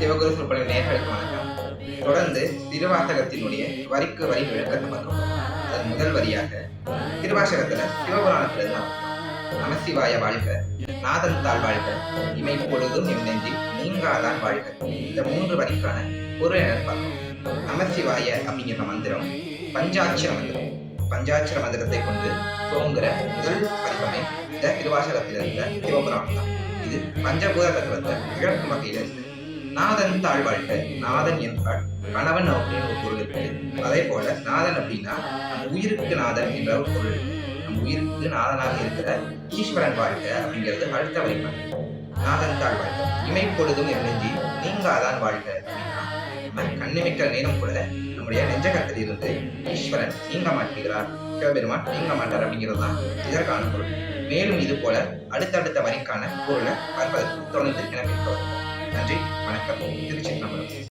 சிவகுரு சொற்பொழி நேர்களுக்கு வணக்கம். தொடர்ந்து திருவாசகத்தினுடைய வரிக்கு வரி விளக்கத்தை பார்க்கிறோம் அதன் முதல் வரியாக திருவாசகத்துல சிவபுராணத்துல நமசிவாய வாழ்க நாதன் தாழ் வாழ்க இமை பொழுதும் எம் நெஞ்சி நீங்காதான் வாழ்க. இந்த மூன்று வரிக்கான பொருள் என பார்க்கணும். நமசிவாய அப்படிங்கிற மந்திரம் பஞ்சாட்சர மந்திரம். பஞ்சாட்சர மந்திரத்தை கொண்டு தோங்குற முதல் பதிப்பமே இந்த திருவாசகத்தில் இருந்த சிவபுராணம் தான். இது பஞ்சபூத தத்துவத்தை இழக்கும் வகையில் இருந்து நாதன் தாழ் வாழ்க்கை நாதன் என்றால் கணவன் அப்படின்னு ஒரு பொருள் இருக்கு. அதே போல நாதன் அப்படின்னா நம் உயிருக்கு நாதன் என்ற ஒரு பொருள் நம் நம்ம உயிருக்கு நாதனாக இருக்கிற ஈஸ்வரன் வாழ்க அப்படிங்கிறது அடுத்த வரிப்பாடு. நாதன் தாழ்வாழ்க இமை பொழுதும் என் நீங்காதான் வாழ்க அப்படின்னா நம்ம கண்ணிமிக்க நேரம் கூட நம்முடைய நெஞ்சகத்தில் இருந்து ஈஸ்வரன் நீங்க மாட்டுகிறார் சிவபெருமான் நீங்க மாட்டார் அப்படிங்கிறது தான் இதற்கான பொருள். மேலும் இது போல அடுத்தடுத்த வரிக்கான பொருளை பார்ப்பதற்கு தொடர்ந்து எனக்கு நன்றி. வணக்கம். திருச்சி நம்பரம்